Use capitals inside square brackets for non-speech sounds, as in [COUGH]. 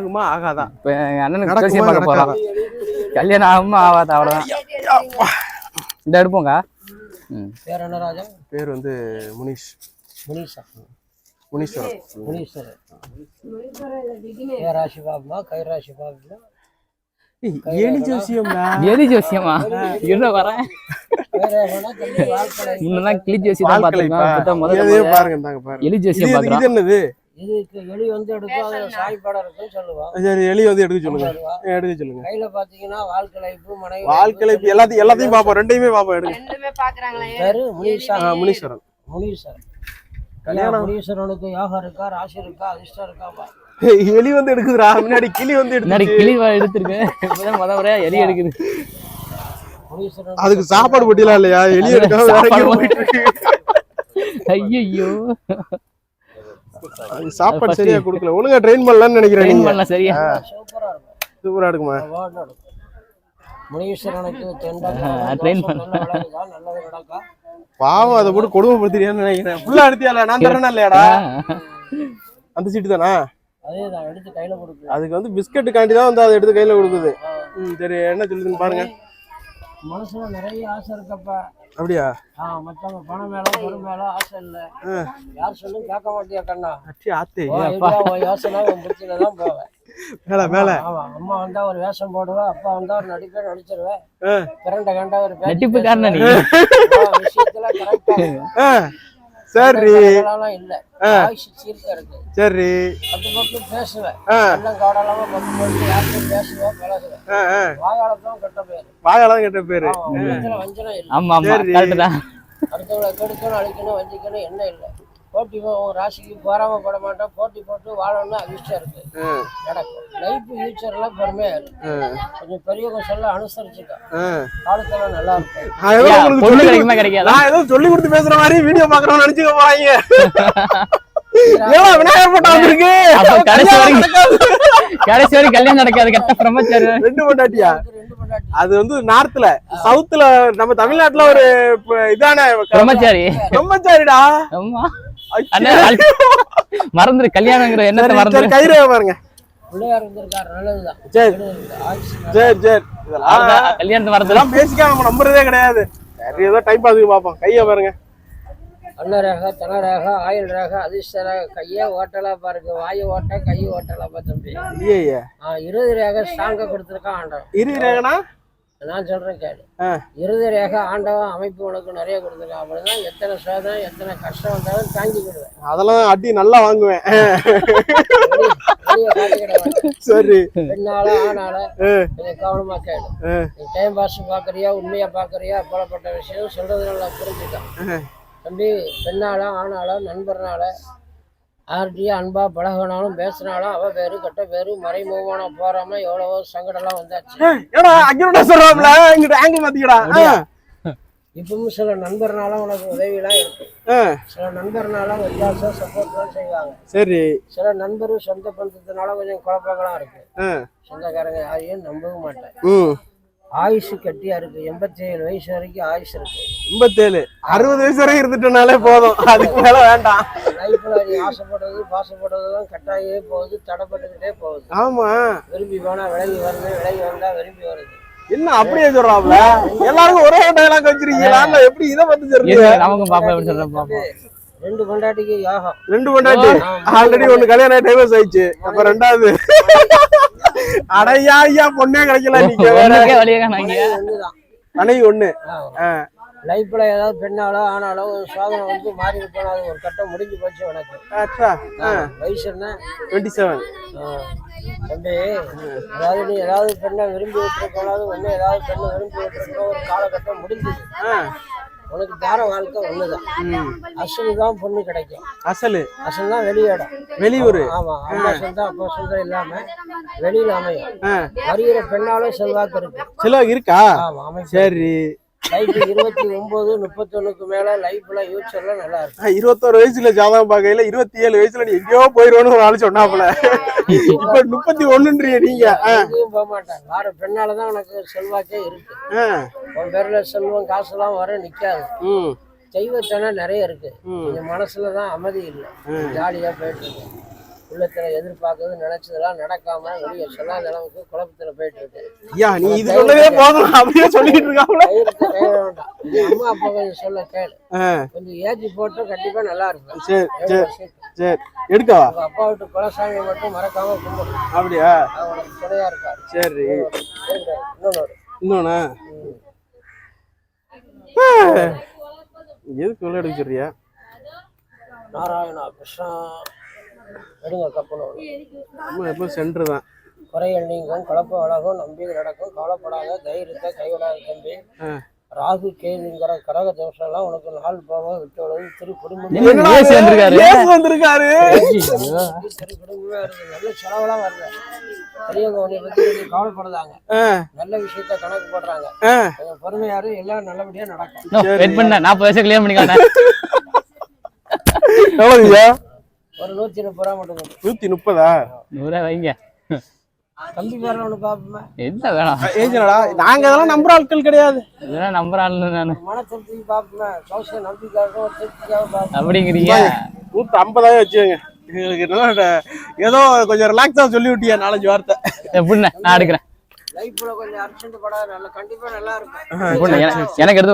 ஆகுமா? ஆகாதா? இப்ப எங்க அண்ணனுக்கு ஜோசியம் பார்க்க போறோம் கல்யாணம் ஆகுமா? ஆகாதா? அவ்வளவுதான். இந்த எடுப்போங்க ம். பேர் என்ன ராஜா? பேர் வந்து முனிஷ். முனீஷா? முனீஸ்வரன். முனீஸ்வரர் ஏ ராசி பாபுமா? கை ராசி பாபுமா எலி ஜோசியம்டா. எலி ஜோசியமா? என்ன வரேன் முன்னெல்லாம் கிளி ஜோசியம் தான் முதல்ல பாருங்க எலி ஜோசியம் இது என்னது? இதுக்கு எலி வந்து எடுக்கும் அது சாய்ப்பாடம் இருக்குன்னு சொல்லுவோம் சரி எலி வந்து எடுக்க சொல்லுங்க. எடுக்க சொல்லுங்க. கையில பாத்தீங்கன்னா வாழ்க்கலைப்பு மனைவி எல்லாத்தையும் எல்லாத்தையும் பாப்போம். ரெண்டையுமே பாப்போம் எடுங்க. ரெண்டுமே பாக்குறாங்களா. பேரு முனீஸ்வரன் கல்யாணம். முனீஸ்வரனுக்கு யோகம் இருக்கா ராசி இருக்கா அதிர்ஷ்டம் இருக்காப்பா? எலி வந்து எடுக்குதுடா. முன்னாடி கிளி வந்து முன்னாடி கிளி வ- எடுத்திருக்கு இப்பதான் முத முறையா எலி எடுக்குது. முனீஸ்வரன் அதுக்கு சாப்பாடு போட்டிலாம் இல்லையா? எலி எடுக்காம ஐயோ சாப்பாடு சரியா கொடுக்கல. ஒழுங்கா ட்ரெயின் பண்ணலாம்னு நினைக்கிறேன் ட்ரெயின் பண்ணலாம் சரியா? சூப்பரா இருக்கும்? சூப்பரா இருக்குமா அவார்டு நடக்கும் முனீஸ்வரனுக்கு தெண்டா ஆ, train பண்ண. நல்ல விளக்குதா நல்லது நடக்கா. பாவம் அதை போட்டு கொடுமைப்படுத்திரியான்னு நினைக்கிறேன். ஃபுல்லா எடுத்தியால நான் தரேனா இல்லையாடா? அந்த சீட்டு தானா? அதுக்கு வந்து பிஸ்கட்டுக்காண்டி தான் வந்து அதை எடுத்து கையில கொடுக்குது. ம் சரி என்ன சொல்லுதுன்னு பாருங்க. மனசுல நிறைய ஆசை இருக்கப்ப அப்படியா? மத்தவங்க பணம் மேல பொருள் மேல ஆசை இல்ல. யார் சொல்லும் கேட்க மாட்டியா கண்ணா? அச்சி ஆத்தே யோசனை உன் புத்தியில தான் போவேன். மேல மேல. ஆமா அம்மா வந்தா ஒரு வேஷம் போடுவேன் அப்பா வந்தா ஒரு நடிப்பே நடிச்சிருவேன். ஆ. பிறண்ட கண்டா ஒரு பேச்சு நட்டிப்புக்காரனா நீ? பேசுவேன். ஆ, விஷயத்துல கரெக்டா சரி. இல்ல. சரி. பத்து பத்து பேசுவேன். காடலாம பத்து பத்து யார்கிட்ட பேசுவேன் பழகுவேன். வாயாளத்தான் கெட்ட பேர். வாயாலாம் கேட்ட பேரு. வஞ்சனம் இல்ல. ஆமா சரி. அடுத்தவங்களை கெடுக்கணும் அழிக்கணும் வஞ்சிக்கணும் என்ன இல்லை. போட்டி போ- உன் ராசிக்கு பொறாமப்பட மாட்டோம். போட்டி போட்டு வாழணும்னு அதிர்ஷ்டம் இருக்கு. நடக்கும். லைஃப் ஃபியூச்சர்ல பொறுமையா இருக்கு கொஞ்சம் பெரியவங்க சொல்ல அனுசரிச்சுக்க. ஆ. காலத்துல நல்லா இருக்கும். பொண்ணு சொல்லி கிடைக்குமா கிடைக்காதா? நான் ஏதோ சொல்லி கொடுத்து பேசுற மாதிரி வீடியோ பாக்குறோம்னு நினைச்சுக்க போறாங்க. [LAUGHS] விநாயகர் போட்டோ வந்திருக்கு. கடைசி வரைக்கும் நடக்காது. கடைசி வரைக்கும் கல்யாணம் நடக்காது கரெக்டா பிரம்மச்சாரி. ரெண்டு பொண்டாட்டியா? அது வந்து நார்த்ல சவுத்துல நம்ம தமிழ்நாட்டுல ஒரு இதான பிரம்மச்சாரி. பிரம்மச்சாரிடா? ஆமா. மறந்துரு கல்யாணங்கிற சரி, மறந்துரு. கயிறு பாருங்க பிள்ளையார் இருந்திருக்காரு நல்லதுதான். சரி. நல்லது, ஆயுசு நல்லா சரி சரி. இதெல்லாம் அவ்வளவுதான், கல்யாணத்தை மறந்துரு இதெல்லாம் பேசிக்கா நம்ம நம்புறதே கிடையாது. ஏதோ டைம் பாத்துக்கு பாப்போம் கைய பாருங்க. அன்னரேகா தனரேக ஆயுள் ரேக அதிர்ஷ்ட ரேக கையே ஓட்டலா பாருங்க. வாயை ஓட்ட கையை ஓட்டலாப்பா தம்பி? ஐயே ஆ இருபது ரேக ஸ்ட்ராங்கா கொடுத்துருக்கான் ஆண்டவன். இரு ரேகனா? நான் சொல்றேன் கேளு. ஆ. இருபது ரேக ஆண்டவன் அமைப்பு உனக்கு நிறைய கொடுத்துருக்கான் அப்படிதான் எத்தனை சோதனை எத்தனை கஷ்டம் வந்தாலும் தாங்கிக்கிடுவேன் அதெல்லாம் அடி நல்லா வாங்குவேன். சரி. பெண்ணால ஆணால ஆ, கொஞ்சம் கவனமா ஆ, நீ டைம் பாஸ் பாக்குறியா உண்மையா பாக்குறியா அப்பளப்பட்ட விஷயம் சொல்றது நல்லா புரிஞ்சுக்க தம்பி பெண்ணால ஆணால நண்பர்னால யார்கிட்டயும் அன்பா பழகினாலும் பேசினாலும் அவ பேரு கெட்ட பேரு மறைமுகமான போறாம எவ்வளவோ சங்கடம்லாம் வந்தாச்சு. ஏடா அங்கிட்ட சொல்றாப்ல? இங்கிட்ட ஆங்கிள் மாத்திக்கடா. இப்பவும் சில நண்பர்னால உனக்கு உதவிலாம் இருக்கு. சில நண்பர்னால ஒத்தாசம் சப்போர்ட்லாம் செய்வாங்க. சரி. சில நண்பர் சொந்த பந்தத்தினால கொஞ்சம் குழப்பங்களாம் இருக்கு. சொந்தக்காரங்க யாரையும் நம்பவும் மாட்டேன். ம் ஆயுசு கட்டியா இருக்கு எண்பத்தி ஏழு வயசு வரைக்கும் ஆயுசு இருக்கு. எண்பத்தேழு. அறுபது வயசு வரைக்கும் இருந்துட்டனாலே போதும். அதுக்கு மேல வேண்டாம். லைஃப்ல நீ ஆசைப்படுறது பாசப்படுறதுலாம் கட்டாயே போகுது தடைப்பட்டுக்கிட்டே போகுது. ஆமா. விரும்பி போனா விலகி வருது விலகி வந்தா விரும்பி வருது. என்ன அப்படியே சொல்றாப்ல எல்லாருக்கும் ஒரே டைலாக் வச்சிருக்கீங்களா? இல்ல எப்படி இதை பத்தி சொல்றீங்க? நமக்கு பாப்பா எப்படி சொல்றேன் பாப்போம் ரெண்டு கொண்டாட்டிக்கு யாகம். ரெண்டு பொண்டாட்டி. ஆல்ரெடி ஒண்ணு கல்யாணம் டைவர்ஸ் ஆயிடுச்சு. அப்ப ரெண்டாவது. அடையா ஐயா பொண்ணே கிடைக்கல நீங்க மனைவி ஒண்ணு. லைஃப்ல ஏதாவது பெண்ணாலோ ஆனாலோ ஒரு சாதனை வந்து மாறி அது ஒரு கட்டம் முடிஞ்சு போச்சு உனக்கு. அச்சா. வயசு என்ன? Twenty seven. தம்பி அதாவது நீ ஏதாவது பெண்ணை விரும்பி விட்டுருக்கோனாலும் ஒண்ணு ஏதாவது பெண்ணை விரும்பி விட்டுருக்கோ ஒரு காலகட்டம் முடிஞ்சது. உனக்கு தார வாழ்க்கை ஒண்ணுதான். அசல் தான் பொண்ணு கிடைக்கும். அசலு. அசல் தான் வெளியிடம். வெளியூர். ஆமா அம்மா சொந்தம் அப்பா சொந்தம் இல்லாம வெளியில அமையும். வருகிற பெண்ணாலும் செல்வாக்கு இருக்கு. சில இருக்கா? ஆமா சரி. லைஃப் இருபத்தி ஒன்பது முப்பத்தொன்னுக்கு மேல லைஃப்ல ஃபியூச்சர்ல நல்லா இருக்கு ஆ, இருபத்தோரு வயசுல ஜாதகம் பார்க்கையில இருபத்தி ஏழு வயசுல நீ எங்கேயோ போயிருவோன்னு ஒரு ஆள் சொன்னாப்புல. இப்ப முப்பத்தி ஒண்ணுன்றீங்க நீங்க எங்கேயும் போக மாட்டேன். வார பெண்ணாலதான் உனக்கு செல்வாக்கே இருக்கு. உன் பேர்ல செல்வம் காசுலாம் வர நிக்காது. ம், தெய்வத்தனை நிறைய இருக்கு. ம். கொஞ்சம் மனசுல தான் அமைதி இல்லை. ஜாலியா போயிட்டு இருக்கு. உள்ளத்துல எதிர்பார்க்கறது நினைச்சதெல்லாம் நடக்காம வெளியே சொல்லாத அளவுக்கு குழப்பத்துல போயிட்டு இருக்கு ஐயா நீ இது சொன்னதே போதும் அப்படியே சொல்லிட்டு நீ அம்மா அப்பா கொஞ்சம் சொல்ல கேளு. கொஞ்சம் ஏஜி போட்டு கண்டிப்பா நல்லா இருக்கும். சரி சரி. சரி எடுக்கவா? அப்பா விட்டு குலசாமியை மட்டும் மறக்காம கும்பிடு. அப்படியா? அவங்களுக்கு துணையா இருக்காரு. சரி. இன்னொன்னு. இன்னொன்னு? எதுக்கு எடுக்க சொல்றியா? நாராயணா கிருஷ்ணா. எடுங்க கப்பல் நம்ம எப்போ சென்டர் தான். குறைகள் நீங்கும் குழப்ப வழகும் நம்பிக்கை நடக்கும். கவலைப்படாத தைரியத்தை கைவிடாத தம்பி. ராகு கேதுங்கிற கடக தோஷம் எல்லாம் உனக்கு நாள் போக விட்டு திரு குடும்பம் வந்திருக்காரு இயேசு வந்திருக்காரு திரு குடும்பமே இருக்கு. நல்ல செலவெல்லாம் வருது. பெரியவங்க உன்னை பத்தி கொஞ்சம் கவலைப்படுறாங்க. நல்ல விஷயத்த கணக்கு போடுறாங்க. பொறுமையாரு எல்லாம் நல்லபடியா நடக்கும். வெயிட் பண்ண நாற்பது வயசு கிளியர் பண்ணிக்கலாம் எவ்வளவுயா ஒரு நூத்தி முப்பது ரூபா மட்டும். நூத்தி முப்பதா? நூறுரூவா வைங்க. தம்பி பேர ஒண்ணு பாப்போமே? என்ன வேணாம். ஏஜனடா நாங்க அதெல்லாம் நம்புற ஆட்கள் கிடையாது. இதெல்லாம் நம்புறாள் நான் மன திருப்திக்கு பாப்போமே? சோசிய நம்பிக்கையாக ஒரு திருப்திக்காக பாப்போம்? அப்படிங்கிறீங்க. நூத்தி ஐம்பதாயிரம் வச்சுக்கோங்க. எங்களுக்கு ஏதோ கொஞ்சம் ரிலாக்ஸா சொல்லி விட்டியா நாலஞ்சு வார்த்தை. எப்படிண்ணே? நான் எடுக்கிறேன். லைஃப்ல கொஞ்சம் அர்ஜென்ட் படாத நல்ல கண்டிப்பா நல்லா இருக்கும். எனக்கு எடுத்து